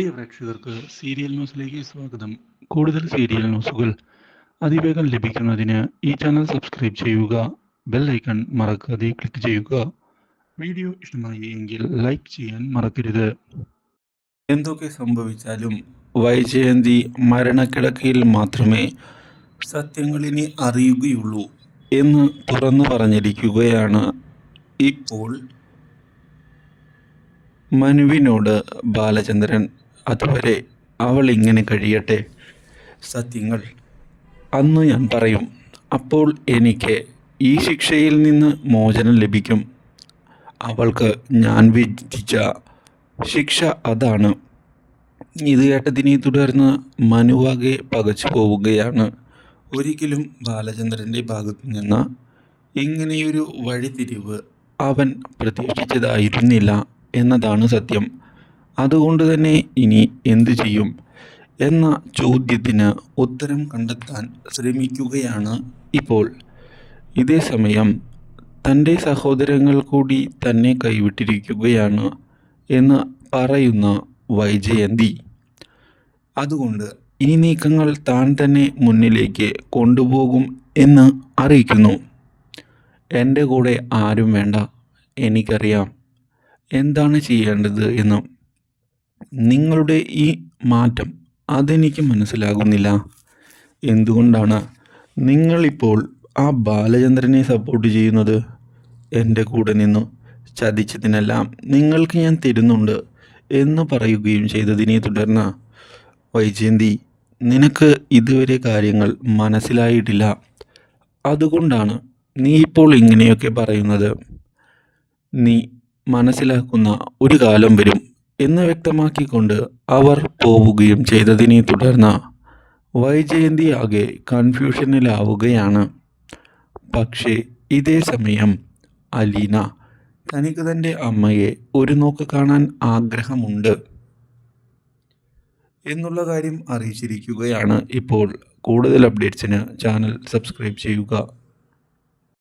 പ്രിയ പ്രേക്ഷകർക്ക് സീരിയൽ ന്യൂസിലേക്ക് സ്വാഗതം. കൂടുതൽ സീരിയൽ ന്യൂസുകൾ അതിവേഗം ലഭിക്കുന്നതിന് ഈ ചാനൽ സബ്സ്ക്രൈബ് ചെയ്യുക ബെൽ ഐക്കൺ മറക്കാതെ ക്ലിക്ക് ചെയ്യുക. വീഡിയോ ഇഷ്ടമായി എങ്കിൽ ലൈക്ക് ചെയ്യാൻ മറക്കരുത്. എന്തൊക്കെ സംഭവിച്ചാലും വൈജയന്തി മരണക്കിടക്കയിൽ മാത്രമേ സത്യങ്ങളിനെ അറിയുകയുള്ളൂ എന്ന് തുറന്നു പറഞ്ഞിരിക്കുകയാണ് ഇപ്പോൾ മനുവിനോട് ബാലചന്ദ്രൻ. അതുവരെ അവൾ ഇങ്ങനെ കഴിയട്ടെ? സത്യങ്ങൾ. അന്ന് ഞാൻ പറയും അപ്പോൾ എനിക്ക് ഈ ശിക്ഷയിൽ നിന്ന് മോചനം ലഭിക്കും. അവൾക്ക് ഞാൻ വിധിച്ച ശിക്ഷ അതാണ്. ഇത് കേട്ടതിനെ തുടർന്ന് മനുവാകെ പകച്ചു പോവുകയാണ്. ഒരിക്കലും ബാലചന്ദ്രന്റെ ഭാഗത്തു നിന്ന് ഇങ്ങനെയൊരു വഴിതിരിവ് അവൻ പ്രതീക്ഷിച്ചതായിരുന്നില്ല എന്നതാണ് സത്യം. അതുകൊണ്ട് തന്നെ ഇനി എന്തു ചെയ്യും? എന്ന ചോദ്യത്തിന് ഉത്തരം കണ്ടെത്താൻ ശ്രമിക്കുകയാണ് ഇപ്പോൾ. ഇതേ സമയം തന്റെ സഹോദരങ്ങൾ കൂടി തന്നെ കൈവിട്ടിരിക്കുകയാണ് എന്ന് പറയുന്ന വൈജയന്തി. അതുകൊണ്ട് ഈ നീക്കങ്ങൾ താൻ തന്നെ മുന്നിലേക്ക് കൊണ്ടുപോകും എന്ന് അറിയിക്കുന്നു. എന്റെ കൂടെ ആരും വേണ്ട എനിക്കറിയാം. എന്താണ് ചെയ്യേണ്ടത് എന്ന് നിങ്ങളുടെ ഈ മാറ്റം അതെനിക്ക് മനസ്സിലാകുന്നില്ല. എന്തുകൊണ്ടാണ് നിങ്ങളിപ്പോൾ ആ ബാലചന്ദ്രനെ സപ്പോർട്ട് ചെയ്യുന്നത്? എന്റെ കൂടെ നിന്നു ചതിച്ചതിനെല്ലാം നിങ്ങൾക്ക് ഞാൻ തരുന്നുണ്ട് എന്ന് പറയുകയും ചെയ്തതിനെ തുടർന്ന് വൈജയന്തി നിനക്ക് ഇതുവരെ കാര്യങ്ങൾ മനസ്സിലായിട്ടില്ല. അതുകൊണ്ടാണ് നീ ഇപ്പോൾ ഇങ്ങനെയൊക്കെ പറയുന്നത്. നീ മനസ്സിലാക്കുന്ന ഒരു കാലം വരും. എന്ന് വ്യക്തമാക്കിക്കൊണ്ട് അവർ പോവുകയും ചെയ്തതിനെ തുടർന്ന് വൈജയന്തി ആകെ കൺഫ്യൂഷനിലാവുകയാണ്. പക്ഷേ ഇതേ സമയം അലീന തനിക്ക് തന്റെ അമ്മയെ ഒരു നോക്ക് കാണാൻ ആഗ്രഹമുണ്ട് എന്നുള്ള കാര്യം അറിയിച്ചിരിക്കുകയാണ് ഇപ്പോൾ. കൂടുതൽ അപ്ഡേറ്റ്സിന് ചാനൽ സബ്സ്ക്രൈബ് ചെയ്യുക.